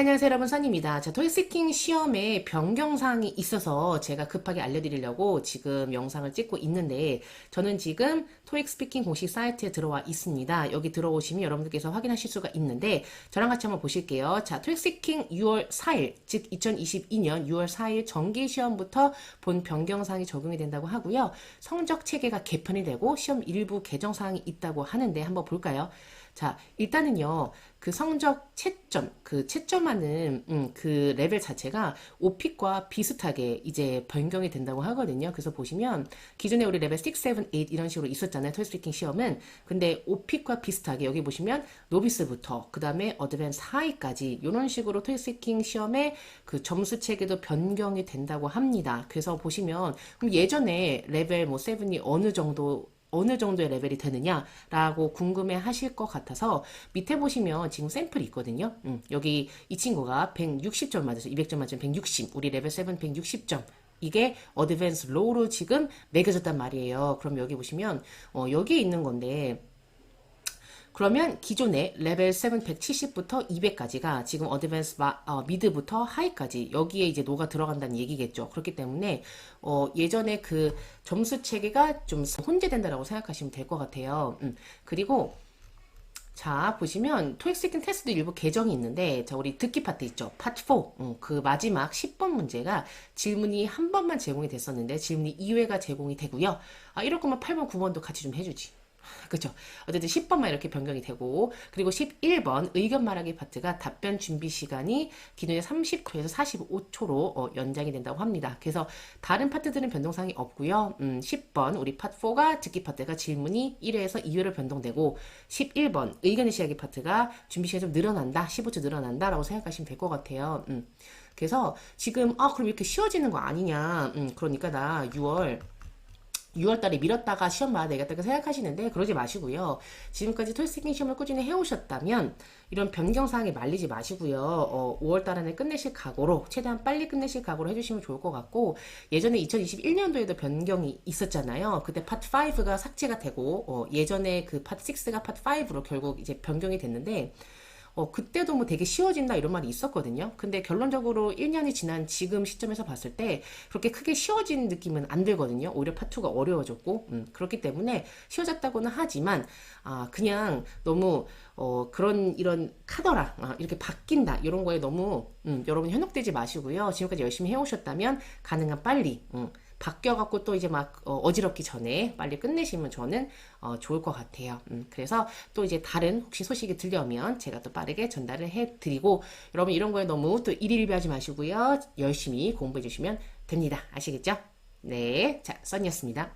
안녕하세요 여러분 선입니다. 자, 토익스킹 시험에 변경사항이 있어서 제가 급하게 알려드리려고 지금 영상을 찍고 있는데 저는 지금 토익 스피킹 공식 사이트에 들어와 있습니다. 여기 들어오시면 여러분들께서 확인하실 수가 있는데 저랑 같이 한번 보실게요. 자, 토익 스피킹 6월 4일, 즉 2022년 6월 4일 정기 시험부터 본 변경사항이 적용이 된다고 하고요. 성적 체계가 개편이 되고 시험 일부 개정 사항이 있다고 하는데 한번 볼까요? 자, 일단은요, 그 성적 채점, 그 채점하는, 음, 그 레벨 자체가 오픽과 비슷하게 이제 변경이 된다고 하거든요. 그래서 보시면, 기존에 우리 레벨 6, 7, 8 이런 식으로 있었잖아요. 토이스피킹 시험은. 근데 오픽과 비슷하게 여기 보시면, 노비스부터, 그 다음에 어드밴스 하이까지, 이런 식으로 토이스피킹 시험의 그 점수 체계도 변경이 된다고 합니다. 그래서 보시면, 그럼 예전에 레벨 뭐 7이 어느 정도 어느 정도의 레벨이 되느냐라고 궁금해 하실 것 같아서 밑에 보시면 지금 샘플이 있거든요. 음, 여기 이 친구가 160점 맞아서 200점 만점 160, 우리 레벨 7 160점. 이게 어드밴스 로우로 지금 매겨졌단 말이에요. 그럼 여기 보시면 어, 여기에 있는 건데 그러면 기존의 레벨 7 170부터 200까지가 지금 어드밴스 마, 어, 미드부터 하이까지 여기에 이제 노가 들어간다는 얘기겠죠. 그렇기 때문에 어, 예전에 그 점수 체계가 좀 혼재된다라고 생각하시면 될 것 같아요. 음, 그리고 자, 보시면 토익 스피킹 테스트도 일부 개정이 있는데 자, 우리 듣기 파트 있죠. 파트 4. 음, 그 마지막 10번 문제가 질문이 한 번만 제공이 됐었는데 질문이 2회가 제공이 되고요. 아, 이럴 거면 8번, 9번도 같이 좀 해주지. 그죠? 어쨌든 10번만 이렇게 변경이 되고, 그리고 11번 의견 말하기 파트가 답변 준비 시간이 기존의 30초에서 45초로 어, 연장이 된다고 합니다. 그래서 다른 파트들은 변동사항이 없고요. 음, 10번 우리 파트 4가 듣기 파트가 질문이 1회에서 2회로 변동되고, 11번 의견의 시작이 파트가 준비 시간이 좀 늘어난다, 15초 늘어난다 라고 생각하시면 될 것 같아요. 음. 그래서 지금 아 그럼 이렇게 쉬워지는 거 아니냐? 음, 그러니까 나 6월 6월 달에 미뤘다가 시험 봐야 되겠다 생각하시는데 그러지 마시고요. 지금까지 토익스킹 시험을 꾸준히 해오셨다면 이런 변경사항에 말리지 마시고요. 어, 5월 달에는 끝내실 각오로 최대한 빨리 끝내실 각오로 해주시면 좋을 것 같고 예전에 2021년도에도 변경이 있었잖아요. 그때 파트 5가 삭제가 되고 어, 예전에 그 파트 6가 파트 5로 결국 이제 변경이 됐는데 어, 그때도 뭐 되게 쉬워진다 이런 말이 있었거든요. 근데 결론적으로 1년이 지난 지금 시점에서 봤을 때 그렇게 크게 쉬워진 느낌은 안 들거든요. 오히려 파투가 어려워졌고, 음, 그렇기 때문에 쉬워졌다고는 하지만, 아, 그냥 너무, 어, 그런, 이런 카더라, 아, 이렇게 바뀐다, 이런 거에 너무, 음, 여러분 현혹되지 마시고요. 지금까지 열심히 해오셨다면 가능한 빨리, 음, 바뀌어갖고 또 이제 막 어, 지럽기 전에 빨리 끝내시면 저는 어, 좋을 것 같아요. 음, 그래서 또 이제 다른 혹시 소식이 들려오면 제가 또 빠르게 전달을 해드리고 여러분 이런 거에 너무 또 일일비하지 마시고요. 열심히 공부해 주시면 됩니다. 아시겠죠? 네, 자, 써니였습니다.